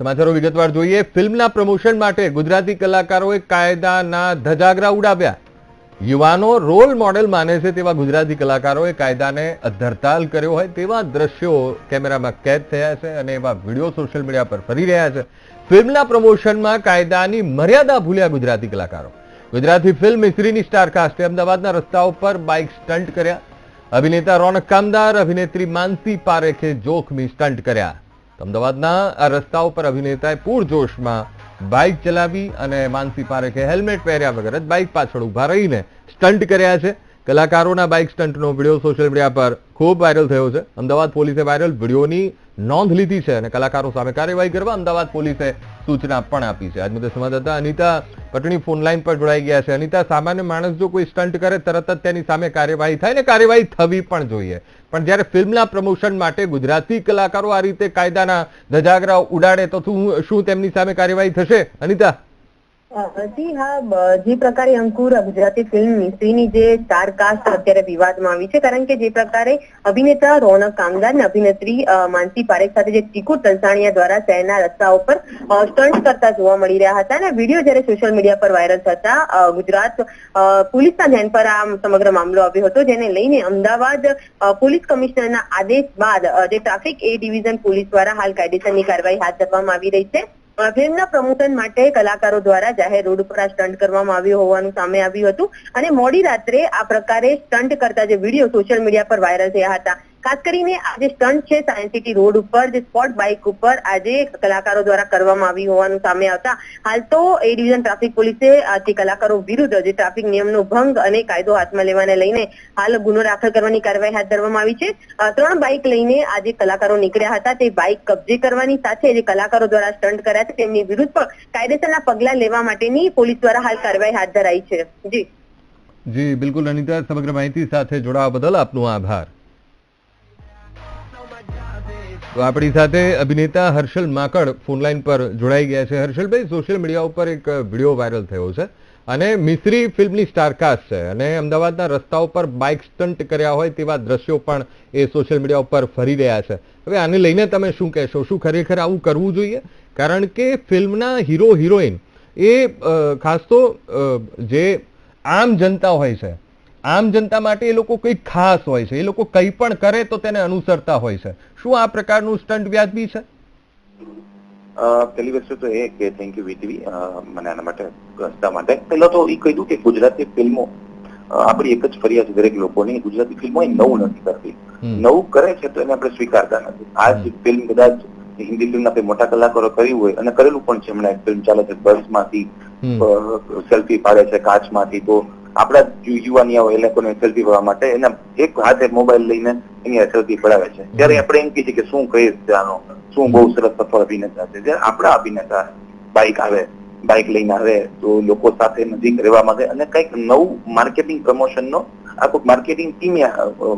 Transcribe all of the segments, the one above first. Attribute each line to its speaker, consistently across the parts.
Speaker 1: સમાચારો વિગતવાર જોઈએ. ફિલ્મના પ્રમોશન માટે ગુજરાતી કલાકારોએ કાયદાના ધજાગરા ઉડાવ્યા. યુવાનો રોલ મોડેલ માને છે તેવા ગુજરાતી કલાકારોએ કાયદાને અધરતાલ કર્યો હોય તેવા દ્રશ્યો કેમેરામાં કેદ થયા છે અને એવા વીડિયો સોશિયલ મીડિયા પર ફરી રહ્યા છે. ફિલ્મના પ્રમોશનમાં કાયદાની મર્યાદા ભૂલ્યા ગુજરાતી કલાકારો. ગુજરાતી ફિલ્મ મિસ્ત્રીની સ્ટાર કાસ્ટે અમદાવાદના રસ્તાઓ પર બાઇક સ્ટન્ટ કર્યા. અભિનેતા રોનક કામદાર, અભિનેત્રી માનસી પારેખે જોખમી સ્ટન્ટ કર્યા. અમદાવાદના આ રસ્તા ઉપર અભિનેતાએ પૂરજોશમાં બાઇક ચલાવી અને માનસી પારેખે હેલ્મેટ પહેર્યા વગર જ બાઇક પાછળ ઊભા રહીને સ્ટન્ટ કર્યા છે. કલાકારોના બાઇક સ્ટન્ટનો વીડિયો સોશિયલ મીડિયા પર ખૂબ વાયરલ થયો છે. અમદાવાદ પોલીસે વાયરલ વિડીયોની નોંધ લીધી છે અને કલાકારો સામે કાર્યવાહી કરવા અમદાવાદ પોલીસે સૂચના પણ આપી છે. આજ મુદ્દે સંવાદદાતા અનિતા પટણી ફોન લાઈન પર જોડાઈ ગયા છે. અનિતા, સામાન્ય માણસ જો કોઈ સ્ટન્ટ કરે, તરત જ તેની સામે કાર્યવાહી થાય ને કાર્યવાહી થવી પણ જોઈએ. પણ જ્યારે ફિલ્મના પ્રમોશન માટે ગુજરાતી કલાકારો આ રીતે કાયદાના ધજાગરા ઉડાડે તો શું તેમની સામે કાર્યવાહી થશે? અનિતા?
Speaker 2: જી હા જે પ્રકારે અંકુર ગુજરાતી ફિલ્મ મિસ્ત્રીની જે સ્ટાર કાસ્ટ અત્યારે વિવાદમાં આવી છે, કારણ કે જે પ્રકારે અભિનેતા રોનક કામદાર અને અભિનેત્રી માનસી પારેખ સાથે જે ચીકુ તલસાણીયા દ્વારા શહેરના રસ્તા ઉપર સ્ટન્ટ કરતા જોવા મળી રહ્યા હતા અને વીડિયો જ્યારે સોશિયલ મીડિયા પર વાયરલ થતા ગુજરાત પોલીસના ધ્યાન પર આ સમગ્ર મામલો આવ્યો હતો, જેને લઈને અમદાવાદ પોલીસ કમિશનરના આદેશ બાદ જે ટ્રાફિક એ ડિવિઝન પોલીસ દ્વારા હાલ કાયદેસરની કાર્યવાહી હાથ ધરવામાં આવી રહી છે. ફિલ્મના પ્રમોશન માટે કલાકારો દ્વારા જાહેર રોડ ઉપર આ સ્ટન્ટ કરવામાં આવ્યું હોવાનું સામે આવ્યું હતું. અને મોડી રાત્રે આ પ્રકારે સ્ટન્ટ કરતા જે વીડિયો સોશિયલ મીડિયા પર વાયરલ થયા હતા ખાસ કરીને આ જે સ્ટન્ટ છે સાયન્સ સિટી રોડ ઉપર, જે સ્પોટ બાઇક ઉપર આજે કલાકારો દ્વારા કરવામાં આવી હોવાનું સામે આવતા. હાલ તો એ ડિવિઝન ટ્રાફિક પોલીસે તે કલાકારો વિરુદ્ધ જે ટ્રાફિક નિયમનો ભંગ અને કાયદો હાથમાં લેવાને લઈને હાલ ગુનો દાખલ કરવાની કાર્યવાહી હાથ ધરવામાં આવી છે. ત્રણ બાઇક લઈને આજે કલાકારો નીકળ્યા હતા. તે બાઇક કબજે કરવાની સાથે જે કલાકારો દ્વારા સ્ટન્ટ કર્યા છે, તેમની વિરુદ્ધ પણ કાયદેસરના પગલા લેવા માટેની પોલીસ દ્વારા હાલ કાર્યવાહી હાથ ધરાઈ છે. જી.
Speaker 1: જી, બિલકુલ અનિતા, સમગ્ર માહિતી સાથે જોડાવા બદલ આપનો આભાર. તો આપણી સાથે અભિનેતા હર્ષલ માકડ ફોનલાઈન પર જોડાઈ ગયા છે. હર્ષલભાઈ, સોશિયલ મીડિયા ઉપર એક વીડિયો વાયરલ થયો છે અને મિસ્ત્રી ફિલ્મની સ્ટારકાસ્ટ છે અને અમદાવાદના રસ્તાઓ પર બાઇક સ્ટન્ટ કર્યા હોય તેવા દ્રશ્યો પણ એ સોશિયલ મીડિયા ઉપર ફરી રહ્યા છે. હવે આને લઈને તમે શું કહેશો? શું ખરેખર આવું કરવું જોઈએ? કારણ કે ફિલ્મના હીરો હિરોઈન એ ખાસ તો જે આમ જનતા હોય છે આમ જનતા માટે એ લોકો કંઈક ખાસ હોય છે. એ લોકો કંઈ પણ કરે તો તેને અનુસરતા હોય છે. શું આ પ્રકારનું સ્ટન્ટ વ્યાજબી છે?
Speaker 3: પહેલી વસ્તુ તો એ કે થેન્ક યુ વીટીવી મને આના માટે રસ્તા માટે. પહેલા તો એ કહી દઉં કે ગુજરાતી ફિલ્મો આપણી એક જ ફરિયાદ છે દરેક લોકોની ગુજરાતી ફિલ્મો એ નવું નથી કરતી. નવું કરે છે તો એને આપણે સ્વીકારતા નથી. આ જ ફિલ્મ કદાચ હિન્દી ફિલ્મના કોઈ મોટા કલાકારો કર્યું હોય અને કરેલું પણ છે. હમણાં એક ફિલ્મ ચાલે છે બસમાંથી
Speaker 1: માંથી
Speaker 3: સેલ્ફી પાડે છે કાચમાંથી તો આપણા યુવાનિયાઓ એ લોકોને સેલ્ફી ભરવા માટે એના એક હાથે મોબાઈલ લઈને એની સેલ્ફી ભરાવે છે. ત્યારે આપણે એમ કહીએ કે શું કહીએ છે આનો? શું બહુ સરસ સફળ અભિનેતા છે? જ્યારે આપણા અભિનેતા બાઇક આવે બાઇક લઈને આવે તો લોકો સાથે નજીક રહેવા માંગે અને કંઈક નવું માર્કેટિંગ પ્રમોશન નો આખું માર્કેટિંગ ટીમ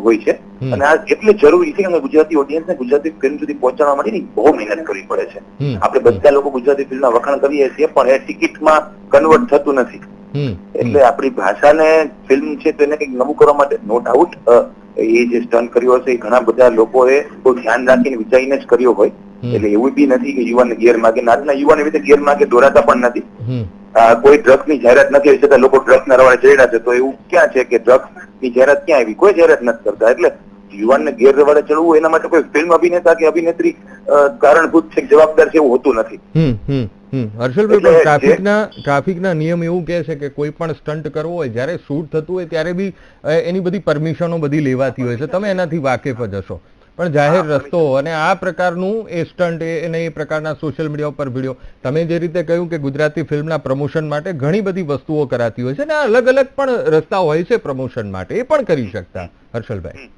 Speaker 3: હોય છે. અને આ એટલે જરૂરી છે કે ગુજરાતી ઓડિયન્સને ગુજરાતી ફિલ્મ સુધી પહોંચાડવા માટે બહુ મહેનત કરવી પડે છે. આપણે બધા લોકો ગુજરાતી ફિલ્મના વખાણ કરીએ છીએ પણ એ ટિકિટમાં કન્વર્ટ થતું નથી. એટલે આપણી ભાષાને ફિલ્મ છે તેને કંઈક નવું કરવા માટે નો ડાઉટ એ જે સ્ટન્ટ કર્યો હશે એ ઘણા બધા લોકોએ બહુ ધ્યાન રાખીને વિચારીને જ કર્યો હોય. એટલે એવું બી નથી કે યુવાન ગેર માગે. આજના યુવાન એવી રીતે ગેર માગે દોરાતા પણ નથી. કોઈ ડ્રગ્સની જાહેરાત નથી આવી છતાં લોકો ડ્રગ્સ ના રવાડે ચડ્યા છે તો એવું ક્યાં છે કે ડ્રગ્સની જાહેરાત ક્યાં આવી? કોઈ જાહેરાત નથી કરતા. એટલે યુવાનને ગેરરવાડે ચડવું એના માટે કોઈ ફિલ્મ અભિનેતા કે અભિનેત્રી કારણભૂત છે જવાબદાર છે એવું હોતું નથી.
Speaker 1: હર્ષલભાઈ પણ ટ્રાફિકના ટ્રાફિકના નિયમ એવું કહે છે કે કોઈ પણ સ્ટન્ટ કરવો હોય જ્યારે શૂટ થતું હોય ત્યારે બી એની બધી પરમિશનો બધી લેવાતી હોય છે. તમે એનાથી વાકેફ જ હશો. પણ જાહેર રસ્તો અને આ પ્રકારનું એ સ્ટન્ટ એને અને એ પ્રકારના સોશિયલ મીડિયા ઉપર વીડિયો તમે જે રીતે કહ્યું કે ગુજરાતી ફિલ્મના પ્રમોશન માટે ઘણી બધી વસ્તુઓ કરાતી હોય છે અને અલગ અલગ પણ રસ્તા હોય છે પ્રમોશન માટે. એ પણ કરી શકતા હર્ષલભાઈ.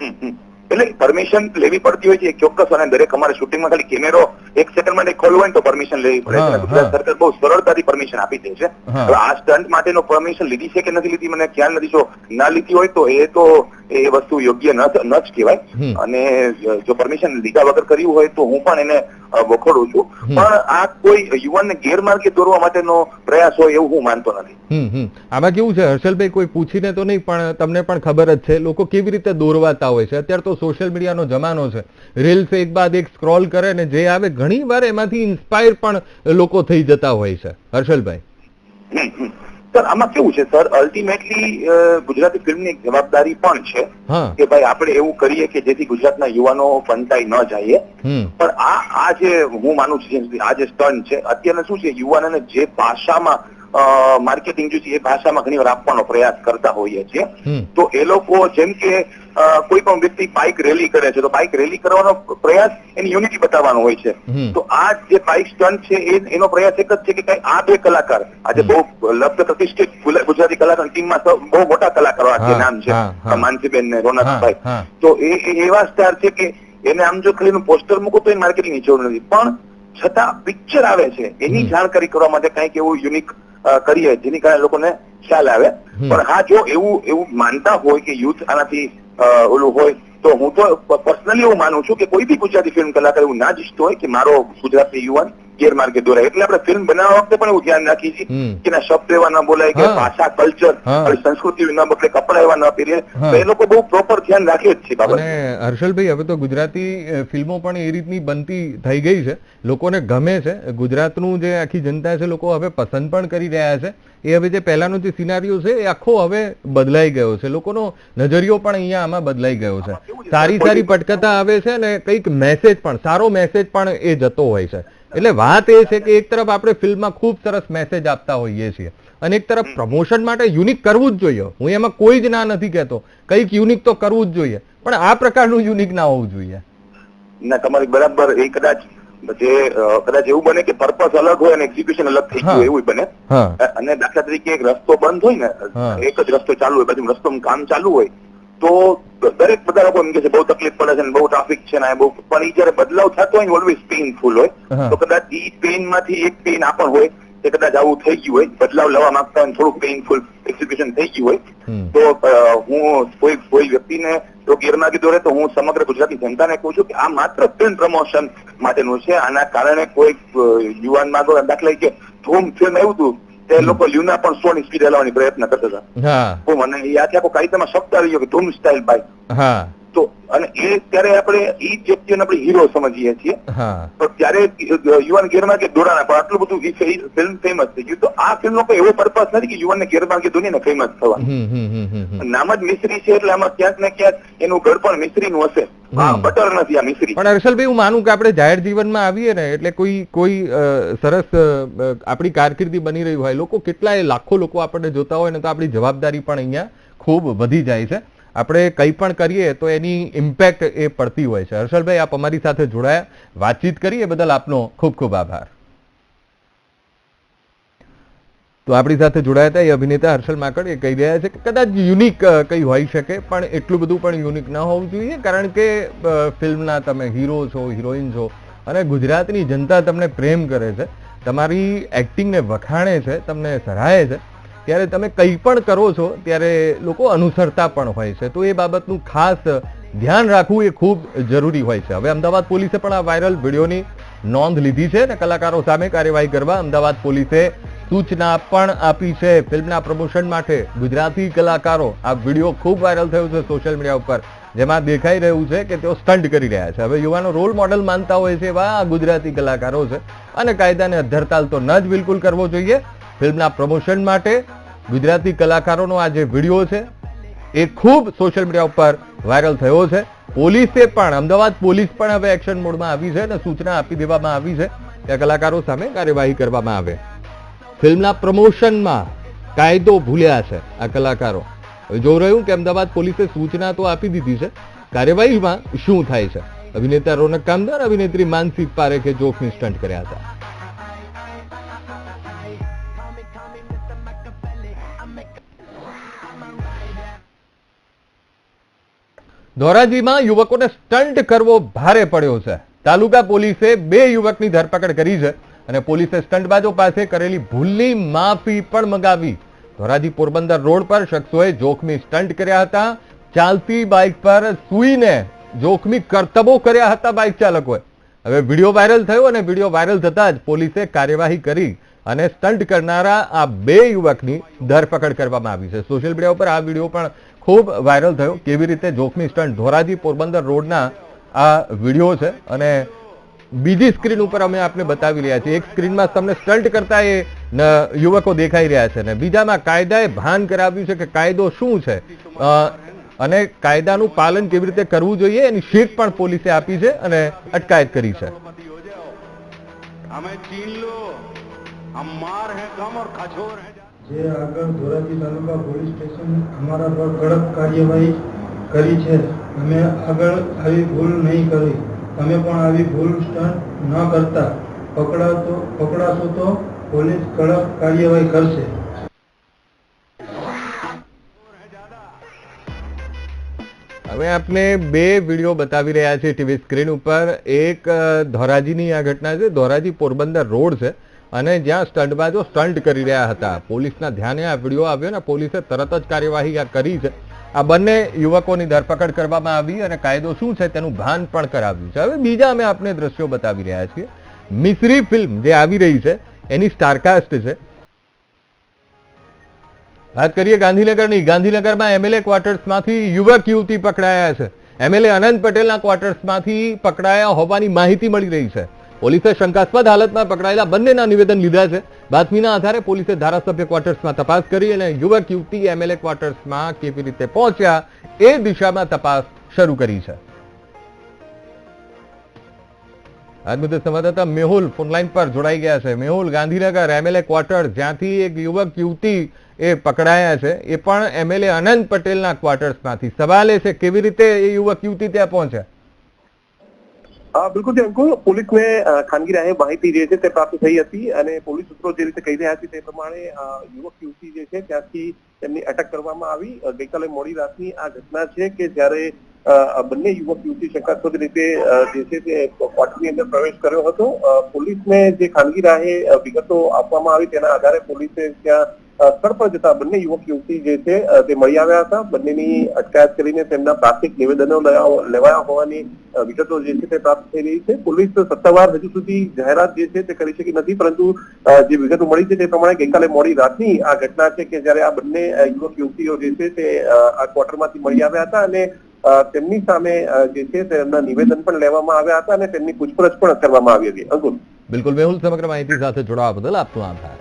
Speaker 3: એટલે પરમિશન લેવી પડતી હોય છે ચોક્કસ અને દરેક અમારે શૂટિંગમાં ખાલી કેમેરો એક સેકન્ડ માટે ખોલવો હોય તો પરમિશન લેવી પડે છે. ગુજરાત સરકાર બહુ સરળતાથી પરમિશન આપી દે છે. હવે આ સ્ટન્ટ માટેનો પરમિશન લીધી છે કે નથી લીધી મને ખ્યાલ નથી. જો ના લીધી હોય તો એ તો એ વસ્તુ યોગ્ય ન જ. કહેવાય. અને જો પરમિશન લીધા વગર કર્યું હોય તો હું પણ એને વખોડું છું. પણ આ કોઈ યુવાનને ગેરમાર્ગે દોરવા માટેનો પ્રયાસ હોય એવું હું માનતો નથી.
Speaker 1: આમાં કેવું છે હર્ષલભાઈ કોઈ પૂછીને તો નહીં પણ તમને પણ ખબર જ છે લોકો કેવી રીતે દોરવાતા હોય છે. અત્યારે તો સોશિયલ મીડિયાનો જમાનો છે. રીલ્સ એક બાદ એક સ્ક્રોલ કરે ને જે આવે ઘણી વાર એમાંથી ઇન્સ્પાયર પણ લોકો થઈ જતા હોય છે. હર્ષલભાઈ.
Speaker 3: સર આમાં કેવું છે સર? અલ્ટિમેટલી ગુજરાતી ફિલ્મની એક જવાબદારી પણ છે કે ભાઈ આપણે એવું કરીએ કે જેથી ગુજરાતના યુવાનો ફંટાઈ ન જાય. પણ આ આ જે હું માનું છું આ જે સ્ટન્ટ છે અત્યારે શું છે યુવાનોને જે ભાષામાં માર્કેટિંગ જે છે એ ભાષામાં ઘણી વાર આપવાનો પ્રયાસ કરતા હોઈએ છીએ. તો એ લોકો જેમ કે કોઈ પણ વ્યક્તિ બાઇક રેલી કરે છે તો બાઇક રેલી કરવાનો પ્રયાસ એની યુનિટી બતાવવાનો હોય છે. તો આ જે બાઇક સ્ટન્ટ છે એનો પ્રયાસ એક જ છે કે કઈ આ બે કલાકાર આજે બહુ લબ્ધ પ્રતિષ્ઠિત ગુજરાતી કલાકાર ટીમમાં તો બહુ મોટા કલાકારો આ નામ છે. માનસીબેન ને રોનકભાઈ તો એ એવા સ્ટાર છે કે એને આમ જો ખાલી પોસ્ટર મૂકો તો એ માર્કેટિંગની જરૂર નથી. પણ છતાં પિક્ચર આવે છે એની જાણકારી કરવા માટે કંઈક એવું યુનિક કરીએ જેની કારણે લોકોને ખ્યાલ આવે. પણ હા જો એવું એવું માનતા હોય કે યુથ આનાથી ઓલું હોય, તો હું તો પર્સનલી એવું માનું છું કે કોઈ બી ગુજરાતી ફિલ્મ કલાકાર એવું ના જ ઈચ્છતો હોય કે મારો ગુજરાતી યુવાન ગેરમાર્ગે દોરાય. એટલે આપણે ફિલ્મ બનાવવા વખતે પણ એવું ધ્યાન રાખીએ છીએ કે ના શબ્દ એવા ન બોલાય કે ભાષા કલ્ચર. સંસ્કૃતિ ન બદલે કપડા એવા ન પહેરીએ. તો એ લોકો બહુ પ્રોપર ધ્યાન રાખે જ છે બાબત.
Speaker 1: હર્ષલભાઈ હવે તો ગુજરાતી ફિલ્મો પણ એ રીતની બનતી થઈ ગઈ છે. લોકોને ગમે છે. ગુજરાતનું જે આખી જનતા છે લોકો હવે પસંદ પણ કરી રહ્યા છે. એ હવે જે પહેલાનો જે સિનારીઓ છે એ આખો હવે બદલાઈ ગયો છે. લોકોનો નજરિયો પણ અહીંયા આમાં બદલાઈ ગયો છે. સારી સારી પટકથા આવે છે અને કંઈક મેસેજ પણ સારો મેસેજ પણ એ જતો હોય છે. એટલે વાત એ છે કે એક તરફ આપણે ફિલ્મમાં ખૂબ સરસ મેસેજ આપતા હોઈએ છીએ અને એક તરફ પ્રમોશન માટે યુનિક કરવું જ જોઈએ. હું એમાં કોઈ જ ના નથી કહેતો. કંઈક યુનિક તો કરવું જ જોઈએ. પણ આ પ્રકારનું યુનિક ના હોવું જોઈએ.
Speaker 3: ના તમારી બરાબર એ કદાચ જે કદાચ એવું બને કે પર્પસ અલગ હોય અને એક્ઝિક્યુશન અલગ થઈ ગયું એવું બને. અને દાખલા તરીકે એક રસ્તો બંધ હોય ને એક જ રસ્તો ચાલુ હોય પછી રસ્તો કામ ચાલુ હોય તો દરેક બધા લોકો એમ કે છે બહુ તકલીફ પડે છે ને બહુ ટ્રાફિક છે ને બહુ પણ એ જયારે બદલાવ થતો હોય ઓલવેઝ પેઇનફુલ હોય. તો કદાચ એ પેઇનમાંથી એક પેઇન આ પણ હોય કે કદાચ આવું થઈ ગયું હોય બદલાવ લાવવા માંગતા હોય થોડું પેઇનફુલ એક્ઝિક્યુશન થઈ ગયું હોય તો હું કોઈ કોઈ વ્યક્તિને જો ગેરમાર્ગે દોરે તો હું સમગ્ર ગુજરાતી જનતાને કહું છું કે આ માત્ર ફિલ્મ પ્રમોશન માટેનું છે. આના કારણે કોઈ યુવાન માંગો દાખલા કે ધૂમ ફિલ્મ એવું હતું તે લોકો લ્યુના પણ સો ની સ્પીડ હલાવવાની પ્રયત્ન કરતા હતા.
Speaker 1: હા.
Speaker 3: તો મને એ આખે કાયદામાં શબ્દ આવી ગયો કે ધૂમ સ્ટાઇલ બાઇક તો અને એ ત્યારે આપણે એ જ વ્યક્તિઓને આપણે હીરો સમજીએ છીએ. તો ત્યારે યુવાન કે દોરાના પણ આટલું બધું ફિલ્મ ફેમસ થઈ ગયું. તો આ ફિલ્મ નો એવો પર્પઝ નથી કે યુવાનને
Speaker 1: ગેરમાં કે દુનિયાને ફેમસ થવા.
Speaker 3: નામ જ મિશ્રી છે એટલે આમાં ક્યાંક ને ક્યાંક એનું ગળપણ મિશ્રીનું હશે. બટર નથી આ મિશ્રી.
Speaker 1: પણ હર્ષલભાઈ હું માનું કે આપણે જાહેર જીવનમાં આવીએ ને એટલે કોઈ કોઈ સરસ આપણી કારકિર્દી બની રહી હોય. લોકો કેટલાય લાખો લોકો આપણને જોતા હોય ને તો આપણી જવાબદારી પણ અહીંયા ખૂબ વધી જાય છે. આપણે કંઈ પણ કરીએ તો એની ઇમ્પેક્ટ એ પડતી હોય છે. હર્ષલભાઈ આપ અમારી સાથે જોડાયા. વાતચીત કરી એ બદલ આપનો ખૂબ ખૂબ આભાર. તો આપણી સાથે જોડાયા હતા એ અભિનેતા હર્ષલ માકડ. એ કહી રહ્યા છે કે કદાચ યુનિક કંઈ હોઈ શકે, પણ એટલું બધું પણ યુનિક ન હોવું જોઈએ, કારણ કે ફિલ્મના તમે હીરો છો હિરોઈન છો અને ગુજરાતની જનતા તમને પ્રેમ કરે છે, તમારી એક્ટિંગને વખાણે છે, તમને સરાહે છે, ત્યારે તમે કંઈ પણ કરો છો, ત્યારે લોકો અનુસરતા પણ હોય છે. તો એ બાબતનું ખાસ ધ્યાન રાખવું એ ખૂબ જરૂરી હોય છે. હવે અમદાવાદ પોલીસે પણ આ વાયરલ વિડીયોની નોંધ લીધી છે અને કલાકારો સામે કાર્યવાહી કરવા અમદાવાદ પોલીસે સૂચના પણ આપી છે ફિલ્મના પ્રમોશન માટે ગુજરાતી કલાકારો. આ વીડિયો ખૂબ વાયરલ થયો છે સોશિયલ મીડિયા ઉપર. જેમાં દેખાઈ રહ્યું છે કે તેઓ સ્ટન્ટ કરી રહ્યા છે. હવે યુવાનો રોલ મોડલ માનતા હોય છે એવા ગુજરાતી કલાકારો છે. અને કાયદાને અધ્ધરતાલ તો ન જ બિલકુલ કરવો જોઈએ. ફિલ્મના પ્રમોશન માટે ગુજરાતી કલાકારોનો આ જે વીડિયો છે એ ખૂબ સોશિયલ મીડિયા ઉપર વાયરલ થયો છે. પોલીસે પણ, અમદાવાદ પોલીસ પણ હવે એક્શન મોડમાં આવી છે અને સૂચના આપી દેવામાં આવી છે કે કલાકારો સામે કાર્યવાહી કરવામાં આવે. ફિલ્મના પ્રમોશનમાં કાયદો ભૂલ્યા છે આ કલાકારો. જોઈ રહ્યું કે અમદાવાદ પોલીસે સૂચના તો આપી દીધી છે. કાર્યવાહીમાં શું થાય છે? અભિનેતા રોનક કામદાર, અભિનેત્રી માનસી પારેખે જોખમી સ્ટન્ટ કર્યા હતા. ધોરાજીમાં યુવકોને સ્ટન્ટ કરવો ભારે પડ્યો છે. તાલુકા પોલીસે બે યુવકની ધરપકડ કરી છે. અને પોલીસે સ્ટંટબાજો પાસે કરેલી ભૂલની માફી પણ મંગાવી. ધોરાજી પોરબંદર રોડ પર શખ્સોએ જોખમી સ્ટન્ટ કર્યા હતા. ચાલતી બાઇક પર સૂઈને જોખમી કરતબો કર્યા હતા બાઇક ચાલકોએ. હવે વીડિયો વાયરલ થયો અને વીડિયો વાયરલ થતા જ પોલીસે કાર્યવાહી કરી અને સ્ટન્ટ કરનારા આ બે યુવકની ધરપકડ કરવામાં આવી છે. સોશિયલ મીડિયા ઉપર આ વીડિયો પણ ખૂબ વાયરલ થયો. કેવી રીતે જોખમી સ્ટન્ટ ધોરાજી પોરબંદર રોડના આ વીડિયો છે અને બીજી સ્ક્રીન ઉપર અમે આપને બતાવી રહ્યા છીએ. એક સ્ક્રીનમાં તમને સ્ટન્ટ કરતા એ યુવકો દેખાઈ રહ્યા છે. ને બીજામાં કાયદાએ ભાન કરાવ્યું છે કે કાયદો શું છે? અને કાયદાનું પાલન કેવી રીતે કરવું જોઈએ એની શીટ પણ પોલીસે આપી છે અને અટકાયત કરી છે.
Speaker 4: જે આગળ ધોરાજી તાલુકા પોલીસ સ્ટેશન અમારા પર કડક કાર્યવાહી કરી છે. અમે આગળ આવી ભૂલ નહીં કરી. તમે પણ આવી ભૂલ ન કરતા પકડાતો, પકડાશો તો પોલીસ કડક કાર્યવાહી કરશે.
Speaker 1: હવે આપને બે વીડિયો બતાવી રહ્યા છે ટીવી સ્ક્રીન ઉપર. એક ધોરાજીની આ ઘટના છે. ધોરાજી પોરબંદર રોડ છે અને જ્યાં સ્ટંટબાજો સ્ટન્ટ કરી રહ્યા હતા. પોલીસના ધ્યાને આ વીડિયો આવ્યો ને પોલીસે તરત જ કાર્યવાહી કરી છે. આ બંને યુવકોની ધરપકડ કરવામાં આવી અને કાયદો શું છે તેનું ભાન પણ કરાવ્યું છે. હવે બીજા અમે આપને દ્રશ્યો બતાવી રહ્યા છીએ. મિસરી ફિલ્મ જે આવી રહી છે, એની સ્ટારકાસ્ટ છે. વાત કરીએ ગાંધીનગરની. ગાંધીનગરમાં એમએલએ ક્વાર્ટર્સમાંથી યુવક યુવતી પકડાયા છે. એમએલએ અનંત પટેલના ક્વાર્ટર્સમાંથી પકડાયા હોવાની માહિતી મળી રહી છે. પોલીસે શંકાસ્પદ હાલતમાં પકડાયેલા બંનેના નિવેદન લીધા છે. બાતમીના આધારે પોલીસે ધારાસભ્ય ક્વાર્ટર્સમાં તપાસ કરી અને યુવક યુવતી એમએલએ ક્વાર્ટર્સમાં કેવી રીતે પહોંચ્યા એ દિશામાં તપાસ શરૂ કરી છે. આજ મુદ્દે સંવાદદાતા મેહુલ ફોનલાઈન પર જોડાઈ ગયા છે. મેહુલ, ગાંધીનગર એમએલએ ક્વાર્ટર જ્યાંથી એક યુવક યુવતી એ પકડાયા છે, એ પણ એમએલએ અનંત પટેલના ક્વાર્ટર્સમાંથી. સવાલ એ છે, કેવી રીતે એ યુવક યુવતી ત્યાં પહોંચ્યા?
Speaker 5: બિલકુલ અંકુર, પોલીસને ખાનગી રાહે માહિતી જે છે તે પ્રાપ્ત થઈ હતી અને પોલીસ સૂત્રો જે રીતે કહી રહ્યા છે તે પ્રમાણે યુવક, યુવતી જે છે ત્યાંથી તેમની અટક કરવામાં આવી. ગઈકાલે મોડી રાતની આ ઘટના છે કે જ્યારે બંને યુવક, યુવતી શંકાસ્પદ રીતે જે છે તે ક્વાર્ટરની અંદર પ્રવેશ કર્યો હતો. પોલીસને જે ખાનગી રાહે વિગતો આપવામાં આવી તેના આધારે પોલીસે ત્યાં સ્થળ પર જતા બંને યુવક યુવતી જે છે તે મળી આવ્યા હતા. બંનેની અટકાયત કરીને તેમના પ્રાથમિક નિવેદનો લેવાયા હોવાની વિગતો જે છે તે પ્રાપ્ત થઈ રહી છે. પોલીસ સત્તાવાર હજુ સુધી જાહેરાત જે છે તે કરી શકી નથી, પરંતુ જે વિગતો મળી છે તે પ્રમાણે ગઈકાલે મોડી રાતની આ ઘટના છે કે જ્યારે આ બંને યુવક યુવતીઓ જે છે તે આ ક્વાર્ટરમાંથી મળી આવ્યા હતા અને તેમની સામે જે છે તેમના નિવેદન પણ લેવામાં આવ્યા હતા અને તેમની પૂછપરછ પણ કરવામાં આવી હતી. અંકુર.
Speaker 1: બિલકુલ. મેહુલ, સમગ્ર માહિતી સાથે જોડાવા બદલ આપનો આભાર.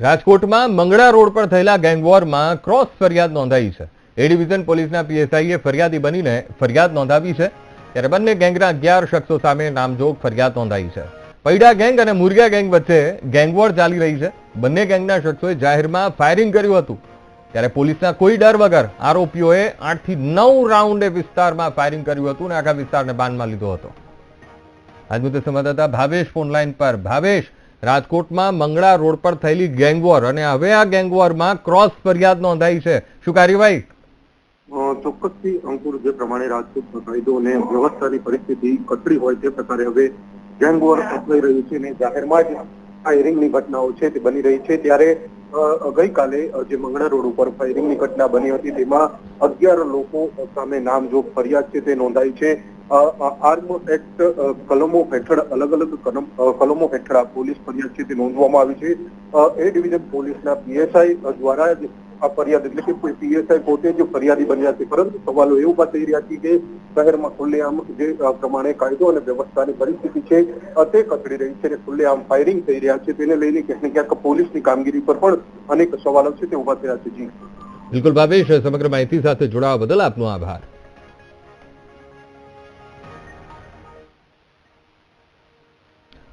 Speaker 1: રાજકોટમાં મંગળા રોડ પર થયેલા ગેંગવોરમાં ક્રોસ ફરિયાદ નોંધાઈ છે. એ ડિવિઝન પોલીસના પીએસઆઈએ ફરિયાદી બનીને ફરિયાદ નોંધાવી છે. ત્યારે બંને ગેંગના અગિયાર શખ્સો સામે નામજોગ ફરિયાદ નોંધાઈ છે. પૈડા ગેંગ અને મુરગા ગેંગ વચ્ચે ગેંગવોર ચાલી રહી છે. બંને ગેંગના શખ્સોએ જાહેરમાં ફાયરિંગ કર્યું હતું. ત્યારે પોલીસના કોઈ ડર વગર આરોપીઓએ આઠથી નવ રાઉન્ડે વિસ્તારમાં ફાયરિંગ કર્યું હતું અને આખા વિસ્તારને બાનમાં લીધો હતો. આજ મુદ્દે સંવાદદાતા ભાવેશ ફોન લાઈન પર. ભાવેશ રાજકોટમાં મંગળા રોડ પર થયેલી ગેંગવોર અને હવે આ ગેંગવોરમાં ક્રોસ ફરિયાદ નોંધાઈ છે. શું કાર્યવાહી?
Speaker 5: ચોક્કસથી અંકુર જે પ્રમાણે રાજકોટ કાયદો અને વ્યવસ્થાની પરિસ્થિતિ કટરી હોય તે પ્રકારે હવે ગેંગવોર થઈ રહ્યું છે અને જાહેરમાં જ ફાયરિંગની ઘટનાઓ છે તે બની રહી છે. ત્યારે ગઈકાલે જે મંગળા રોડ ઉપર ફાયરિંગની ઘટના બની હતી તેમાં અગિયાર લોકો સામે નામજોગ ફરિયાદ છે તે નોંધાઈ છે. આર્મ એક્ટ કલમો હેઠળ, અલગ અલગ કલમો હેઠળ આ પોલીસ ફરિયાદ છે તે નોંધવામાં આવી છે. એ ડિવિઝન પોલીસના પીએસઆઈ દ્વારા જ આ ફરિયાદ એટલે કે પીએસઆઈ પોતે જ ફરિયાદી બન્યા છે. પરંતુ સવાલો એ ઊભા થઈ રહ્યા છે કે શહેરમાં ખુલ્લેઆમ જે પ્રમાણે કાયદો અને વ્યવસ્થાની પરિસ્થિતિ છે તે કથળી રહી છે અને ખુલ્લેઆમ ફાયરિંગ થઈ રહ્યા છે. તેને લઈને ક્યાંક ક્યાંક પોલીસની કામગીરી પર પણ અનેક સવાલો છે તે ઊભા થયા છે. જી.
Speaker 1: બિલકુલ ભાવેશ, સમગ્ર માહિતી સાથે જોડાવા બદલ આપનો આભાર.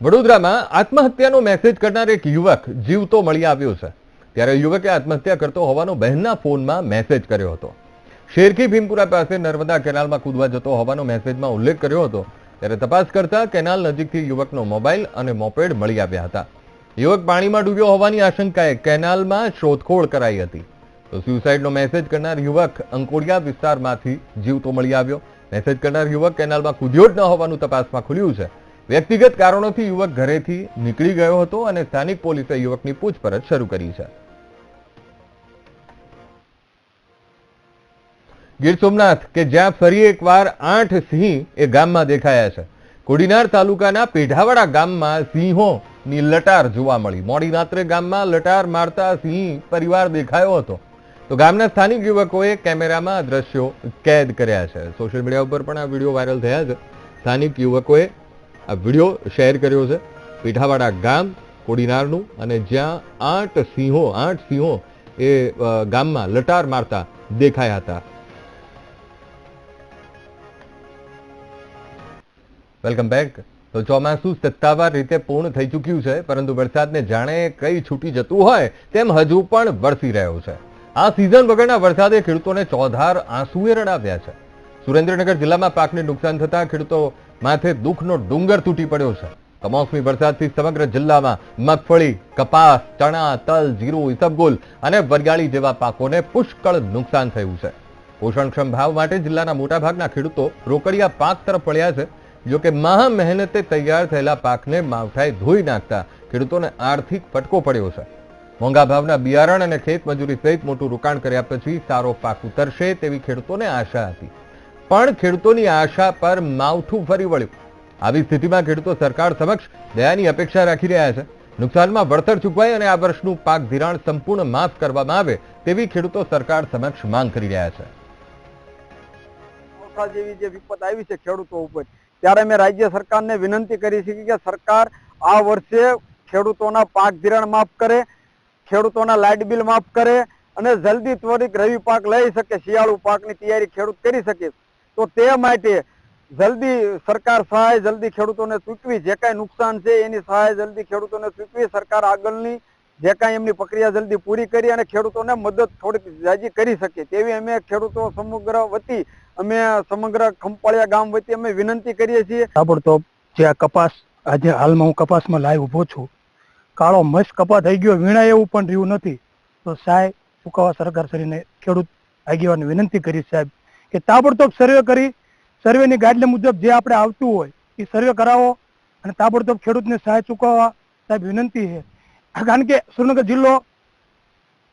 Speaker 1: વડોદરામાં આત્મહત્યાનો મેસેજ કરનાર એક યુવક જીવતો મળી આવ્યો છે. ત્યારે યુવકે આત્મહત્યા કરતો હોવાનો બહેનના ફોનમાં મેસેજ કર્યો હતો. શેરખી ભીમપુરા પાસે નર્મદા કેનાલમાં કૂદવા જતો હોવાનો મેસેજમાં ઉલ્લેખ કર્યો હતો. ત્યારે તપાસ કરતા કેનાલ નજીકથી યુવકનો મોબાઈલ અને મોપેડ મળી આવ્યા હતા. યુવક પાણીમાં ડૂબ્યો હોવાની આશંકાએ કેનાલમાં શોધખોળ કરાઈ હતી. તો સ્યુસાઇડનો મેસેજ કરનાર યુવક અંકોડિયા વિસ્તારમાંથી જીવતો મળી આવ્યો. મેસેજ કરનાર યુવક કેનાલમાં કૂદ્યો જ ન હોવાનું તપાસમાં ખુલ્યું છે. વ્યક્તિગત કારણોથી યુવક ઘરેથી નીકળી ગયો હતો અને સ્થાનિક પોલીસે યુવકની પૂછપરછ શરૂ કરી છે. ગીર સોમનાથ કે જ્યાં ફરી એકવાર આઠ સિંહ એ ગામમાં દેખાયા છે. કોડીનાર તાલુકાના પેઢાવાડા ગામમાં સિંહોની લટાર જોવા મળી. મોડી રાત્રે ગામમાં લટાર મારતા સિંહ પરિવાર દેખાયો હતો. તો ગામના સ્થાનિક યુવકોએ કેમેરામાં દ્રશ્યો કેદ કર્યા છે. સોશિયલ મીડિયા ઉપર પણ આ વીડિયો વાયરલ થયા છે. સ્થાનિક યુવકોએ આ વીડિયો શેર કર્યો છે. પીઠાવાડા ગામ, કોડીનારનું અને જ્યાં આઠ સિંહો આઠ સિંહો એ ગામમાં લટાર મારતા દેખાયા હતા. Welcome back. તો ચોમાસું સત્તાવાર રીતે પૂર્ણ થઈ ચૂક્યું છે, પરંતુ વરસાદને જાણે કઈ છૂટી જતું હોય તેમ હજુ પણ વરસી રહ્યો છે. આ સિઝન વગરના વરસાદે ખેડૂતોને ચોધાર આંસુએ રડાવ્યા છે. સુરેન્દ્રનગર જિલ્લામાં પાકને નુકસાન થતા ખેડૂતો માથે દુઃખનો ડુંગર તૂટી પડ્યો છે. કમોસમી વરસાદથી સમગ્ર જિલ્લામાં મગફળી, કપાસ, ચણા, તલ, જીરું ઇસબગુલ અને વરગાળી જેવા પાકોને પુષ્કળ નુકસાન થયું છે. પોષણક્ષમ ભાવ માટે જિલ્લાના મોટાભાગના ખેડૂતો રોકડિયા પાક તરફ વળ્યા છે. જો કે મહા મહેનતે તૈયાર થયેલા પાકને માવઠાએ ધોઈ નાખતા ખેડૂતોને આર્થિક ફટકો પડ્યો છે. મોંઘા ભાવના બિયારણ અને ખેત મજૂરી સહિત મોટું રોકાણ કર્યા પછી સારો પાક ઉતરશે તેવી ખેડૂતોને આશા હતી. પણ ખેડૂતોની આશા પર માવઠું ફરી વળ્યું. આવી સ્થિતિમાં ખેડૂતો સરકાર સમક્ષ દયાની અપેક્ષા રાખી રહ્યા છે. નુકસાનમાં વળતર ચૂકવાય અને આ વર્ષનું પાક ધિરાણ સંપૂર્ણ માફ કરવામાં આવે તેવી ખેડૂતો સરકાર સમક્ષ માંગ કરી રહ્યા છે.
Speaker 6: જેવી જે વિપત આવી છે ખેડૂતો ઉપર, ત્યારે મેં રાજ્ય સરકારને વિનંતી કરી છે કે સરકાર આ વર્ષે ખેડૂતોના પાક ધિરાણ માફ કરે, ખેડૂતોના લાઇટ બિલ માફ કરે અને જલ્દી ત્વરિત રવિ પાક લઈ શકે, શિયાળુ પાકની તૈયારી ખેડૂત કરી શકે. તો તે માટે જલ્દી સરકાર સહાય જલ્દી ખેડૂતોને ચૂકવી જે કાંઈ નુકસાન છે એની સહાય જલ્દી ખેડૂતોને ચૂકવી સરકાર આગળની જે કાંઈ એમની પ્રક્રિયા જલ્દી પૂરી કરી અને ખેડૂતોને મદદ થોડીક જાજી કરી શકે. તેવી અમે ખેડૂતો સમગ્ર વતી, અમે સમગ્ર ખંપાળિયા ગામ વતી અમે વિનંતી કરીએ છીએ.
Speaker 7: તાબડતોબ જે આ કપાસ, આજે હાલમાં હું કપાસમાં લાઈવ ઊભો છું. કાળો મસ્ત કપા થઈ ગયો વીણા એવું પણ રહ્યું નથી. તો સાહેબ ચૂકવવા સરકાર શ્રીને ખેડૂત આગેવાન વિનંતી કરી સાહેબ કે તાબડતોબ સર્વે કરી. સર્વેની ગાઈડલાઈન મુજબ જે આપણે આવતું હોય, એ સર્વે કરાવો અને તાબડતોબ ખેડૂતને સહાય ચૂકવવા સાહેબ વિનંતી છે. કારણ કે સુરેન્દ્રનગર જિલ્લો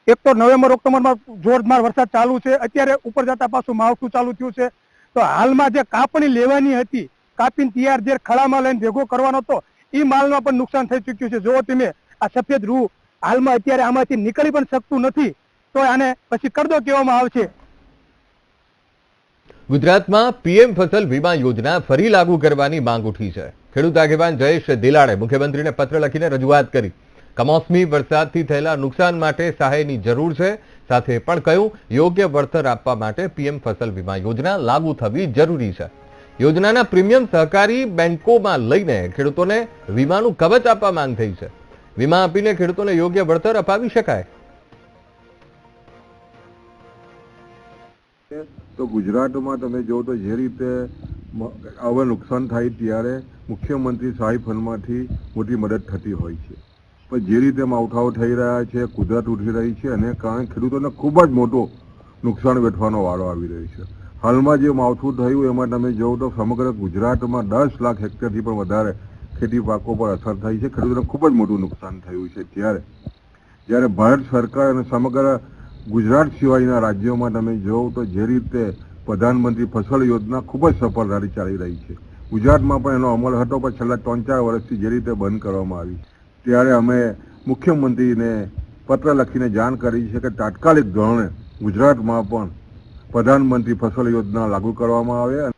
Speaker 7: એક તો નવેમ્બર, ઓક્ટોબરમાં જોરદાર વરસાદ ચાલુ છે. અત્યારે ઉપર જતા પાછું માવઠું ચાલુ થયું છે. તો હાલમાં જે કાપણી લેવાની હતી, કાપીને તૈયાર જે ખળામાં લઈને ભેગો કરવાનો હતો એ માલમાં પણ નુકસાન થઈ ચૂક્યું છે. જો તમે, આ સફેદ રૂ હાલમાં અત્યારે આમાંથી નીકળી પણ શકતું નથી. તો આને પછી કરદો કહેવામાં આવશે.
Speaker 1: ગુજરાતમાં પીએમ ફસલ વીમા યોજના ફરી લાગુ કરવાની માંગ ઉઠી છે. ખેડૂત આગેવાન જયેશ દિલાડે મુખ્યમંત્રીને પત્ર લખીને રજૂઆત કરી. કમોસમી વરસાદથી થયેલા નુકસાન માટે સહાયની જરૂર છે. સાથે પણ કહ્યું, યોગ્ય વળતર આપવા માટે પીએમ ફસલ વીમા યોજના લાગુ થવી જરૂરી છે. યોજનાના પ્રીમિયમ સહકારી બેન્કોમાં લઈને ખેડૂતોને વીમાનું કવચ આપવા માંગ થઈ છે. વીમા આપીને ખેડૂતોને યોગ્ય વળતર અપાવી શકાય.
Speaker 8: તો ગુજરાતમાં તમે જો તો જે રીતે હવે નુકસાન થાય ત્યારે મુખ્યમંત્રી સહાય ફંડમાંથી મોટી મદદ થતી હોય છે. પણ જે રીતે માવઠાઓ થઈ રહ્યા છે, કુદરત ઉઠી રહી છે અને કારણે ખેડૂતોને ખૂબ જ મોટો નુકસાન વેઠવાનો વારો આવી રહ્યો છે. હાલમાં જે માવઠું થયું એમાં તમે જોવો તો સમગ્ર ગુજરાતમાં દસ લાખ હેક્ટરથી પણ વધારે ખેતી પાકો પર અસર થઈ છે. ખેડૂતોને ખૂબ જ મોટું નુકસાન થયું છે. ત્યારે, જ્યારે ભારત સરકાર અને સમગ્ર ગુજરાત સિવાયના રાજ્યોમાં તમે જોવો તો જે રીતે પ્રધાનમંત્રી ફસલ યોજના ખૂબ જ સફળતાથી ચાલી રહી છે. ગુજરાતમાં પણ એનો અમલ હતો, પણ છેલ્લા ત્રણ ચાર વર્ષથી જે રીતે બંધ કરવામાં આવી ત્યારે અમે મુખ્યમંત્રીને પત્ર લખીને જાણ કરી છે કે તાત્કાલિક ધોરણે ગુજરાતમાં પણ પ્રધાનમંત્રી ફસલ યોજના લાગુ કરવામાં આવે